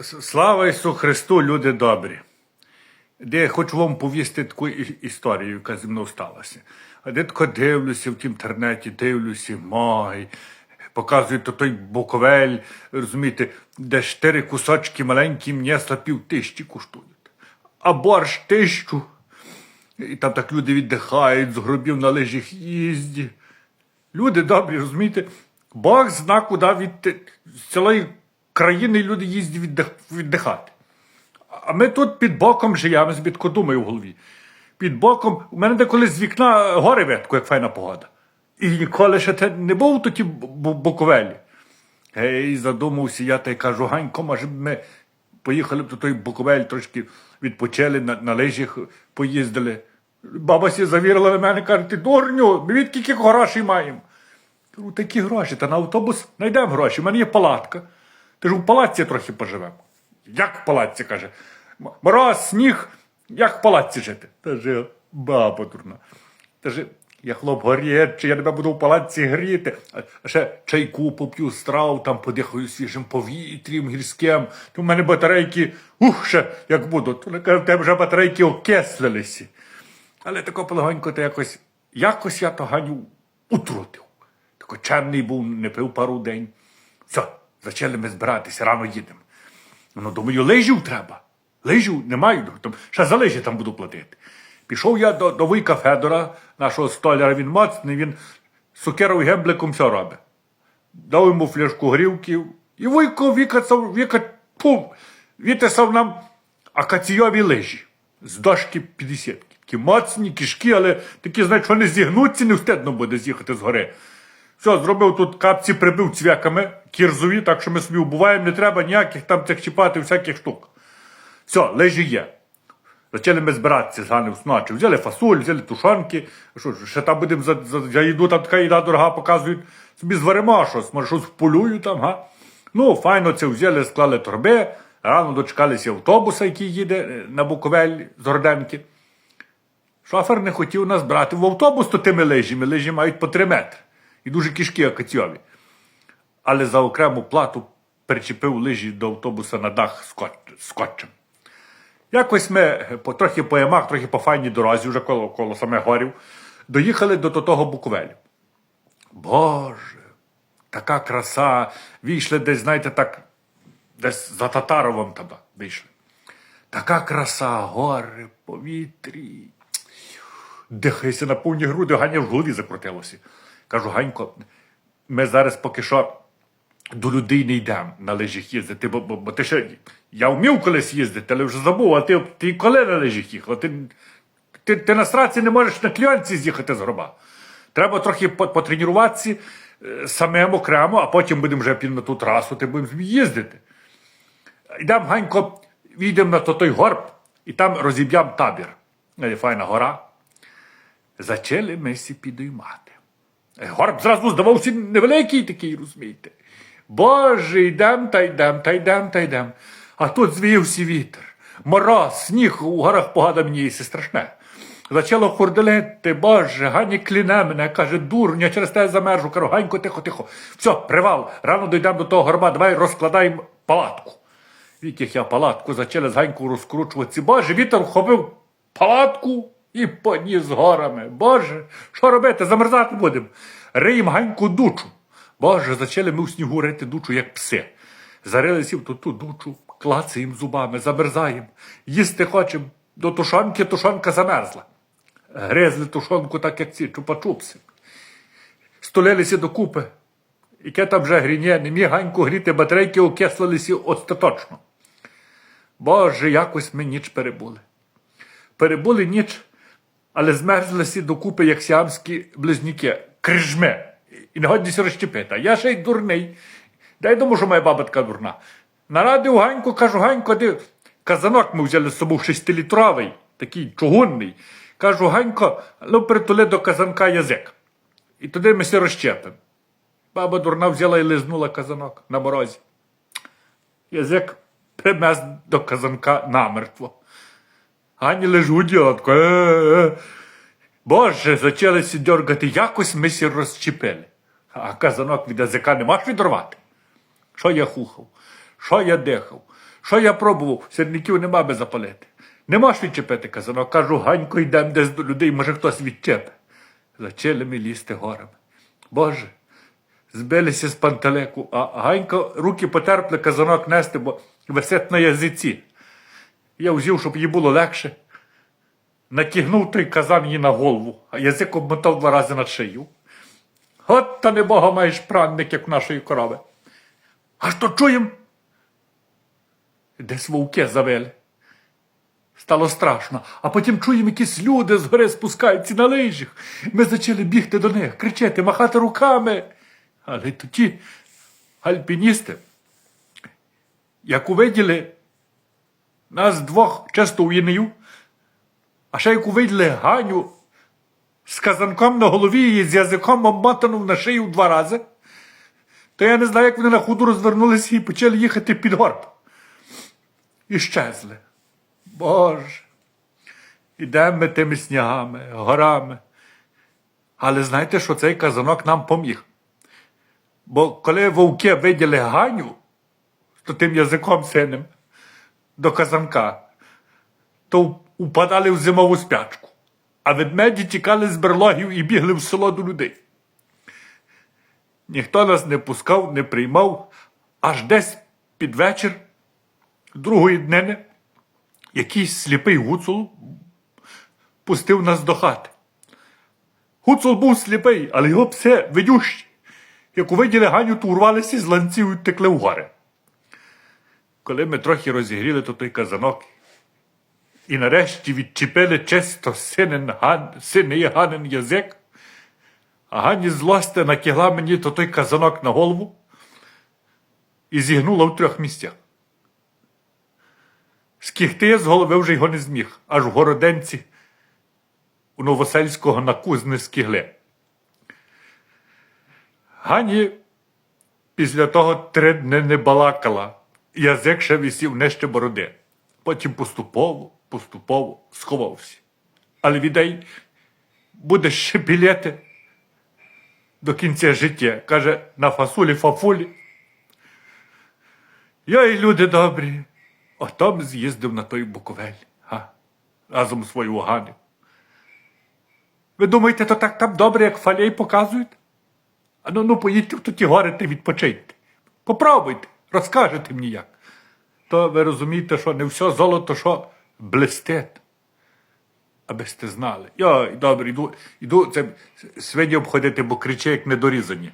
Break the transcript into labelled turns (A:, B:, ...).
A: Слава Ісу Христу, люди добрі. Де я хочу вам повісти таку історію, яка зі мною сталася. А де тако дивлюся в тім інтернеті, дивлюся, май, показують то той буковель, розумієте, де чотири кусочки маленькі м'яса пів тисячі коштують. А борщ тисячу. І там так люди віддихають, з гробів на лижах їздять. Люди добрі, розумієте, Бог зна, куди від цілої країни люди їздять віддих- віддихати. А ми тут під боком живемо, собі думаю в голові. Під боком, у мене деколи з вікна гори видко, як файна погода. І ніколи ще те не був тоді Буковелі. Гей, задумався я та й кажу, Ганько, може б ми поїхали б до той Буковель, трошки відпочили, на, на лижах поїздили. Баба сі завірила на мене, каже, ти дурню, ми від скільки грошей маємо. Такі гроші, та на автобус знайдемо гроші. У мене є палатка. Ти ж у палатці трохи поживемо. Як в палатці, каже. Мороз, сніг, як в палатці жити? Та же, баба дурна. Та же, я хлоп горячий, я тебе буду в палатці гріти. А ще чайку поп'ю страв, там подихаю свіжим повітрям гірським. То в мене батарейки, ух, ще як будуть. Вона каже, в тебе вже батарейки окислилися. Але тако полегонько то якось, якось я то Ганю утрутив. Тако чемний був, не пив пару день. Все, почали ми збиратися, рано їдемо. Ну, думаю, лижів треба. Лижів не маю, там, ще за лижі там буду платити. Пішов я до, до Вуйка Федора, нашого столяра, він моцний, він сукерою гембликом все робить. Дав йому фляжку горівки, і Вуйко вікацав, віка, пум, вітисав нам акаційові лижі з дошки 50. Такі моцні, кишки, але такі, знаєш, що не зігнуться, не встидно буде з'їхати з гори. Все, зробив тут капці, прибив цвяками, кірзові, так що ми собі вбуваємо, не треба ніяких там цих чіпати, всяких штук. Все, лежі є. Почали ми збиратися з Ганою сночі. Взяли фасоль, взяли тушонки. Що ще там будемо за, за, за їду, там така їда дорога показують. Собі зваримо щось, може щось вполюю там, га. Ну, файно це взяли, склали торби. Рано дочекалися автобуса, який їде е, на Буковель з Горденки. Шофер не хотів нас брати в автобус то тими лижами. Лижі мають по три метри. І дуже кішки акаційові. Але за окрему плату причепив лижі до автобуса на дах скотчем. Якось ми е, по, трохи по ямах, трохи по файній дорозі, вже коло, коло саме горів, доїхали до того Буковелю. Боже, така краса. Вийшли десь, знаєте, так, десь за Татаровом там вийшли. Така краса, гори, повітрі. Дихайся на повні груди, Ганя в голові закрутилося. Кажу, Ганько, ми зараз поки що до людей не йдемо на лижах їздити, бо, бо, бо ти ще. Я вмів колись їздити, але вже забув, а ти, ти коли на лижах їхав? Ти, ти, ти на сраці не можеш на кльонці з'їхати з гроба. Треба трохи по- потренуватися е, самим окремо, а потім будемо вже на ту трасу, ти будемо їздити. Йдемо, Ганько, війдемо на той горб, і там розіб'ємо табір. Е, Файна гора. Зачали ми сі підіймати. Е, Горб зразу здавався невеликий такий, розумієте. Боже, йдем та йдем, та йдем, та йдем. А тут звівся вітер. Мороз, сніг у горах погада мені їсти страшне. Зачало хурделити, боже, Гані кліне мене, каже, дурня, через те замержу. Кажу, Ганько, тихо, тихо. Все, привал, рано дійдемо до того горба, давай розкладаємо палатку. Від я палатку зачали з Ганьку розкручуватися. Боже, вітер вхопив палатку і поніс горами. Боже, що робити? Замерзати будемо. Риєм Ганьку дучу. Боже, зачали ми у снігу рити дучу, як пси. Зарилися в ту, ту дучу, клацаємо зубами, замерзаємо. Їсти хочемо. До тушонки тушонка замерзла. Гризли тушонку, так як ці чупа-чупси. Стулилися докупи. Яке там вже грінє, не міг Ганьку гріти, батарейки окислилися остаточно. Боже, якось ми ніч перебули. Перебули ніч, але змерзлися докупи, як сіамські близнюки, крижме, і не годніся розчепити. Я ще й дурний. Дай думаю, що моя баба така дурна. Нарадив Ганьку, кажу, Ганько, де казанок ми взяли з собою шестилітровий, такий чугунний. Кажу, Ганько, ну притули до казанка язик. І туди ми все розчепимо. Баба дурна взяла і лизнула казанок на морозі. Язик примез до казанка намертво. Ані лежу дядко. Е-е-е. Боже, зачалися дергати, якось ми сі розчепили. А казанок від язика не можеш відрвати. Що я хухав? Що я дихав? Що я пробував? Сірників нема би запалити. Нема ж відчепити казанок. Кажу, Ганько, йдемо десь до людей, може хтось відчепе. Зачали ми лізти горами. Боже, збилися з пантелеку, а Ганька руки потерпли казанок нести, бо висить на язиці. Я взяв, щоб їй було легше. Натягнув той казан їй на голову, а язик обмотав два рази на шию. От та не бога маєш пранник, як нашої корови. Аж то чуєм. Десь вовки завели. Стало страшно, а потім чуємо, якісь люди з гори спускаються на лижах. Ми почали бігти до них, кричати, махати руками. Але тоді альпіністи, як увиділи нас двох чисто війною, а ще як увиділи Ганю з казанком на голові і з язиком обмотаним на шию два рази, то я не знаю, як вони на ходу розвернулися і почали їхати під горб. І щезли. Боже. Ідемо ми тими снігами, горами. Але знаєте, що цей казанок нам поміг? Бо коли вовки виділи Ганю з тим язиком синим до казанка, то упадали в зимову спячку. А ведмеді тікали з берлогів і бігли в село до людей. Ніхто нас не пускав, не приймав, аж десь під вечір другої днини якийсь сліпий гуцул пустив нас до хати. Гуцул був сліпий, але його пси видющі. Як увиділи Ганю, то урвалися з ланців і текли вгори. Коли ми трохи розігріли то той казанок і нарешті відчепили чисто синен, ган, синий ганин язик, а Гані злости накигла мені то той казанок на голову і зігнула в трьох місцях. Скігти з голови вже його не зміг, аж в городенці у Новосельського на кузни скігли. Гані після того три дни не балакала, язик ще висів нижче бороди. Потім поступово, поступово сховався. Але віддай буде ще білети до кінця життя. Каже, на фасулі фафулі. Я і люди добрі. Отом з'їздив на той Буковель, га, разом свою Ганю. Ви думаєте, то так там добре, як фалей показують? А ну, ну поїдьте в ті гори та відпочиньте. Попробуйте, розкажете мені як. То ви розумієте, що не все золото, що блистить. Аби сте знали. Йой, добре, йду, іду це свині обходити, бо криче, як недорізані.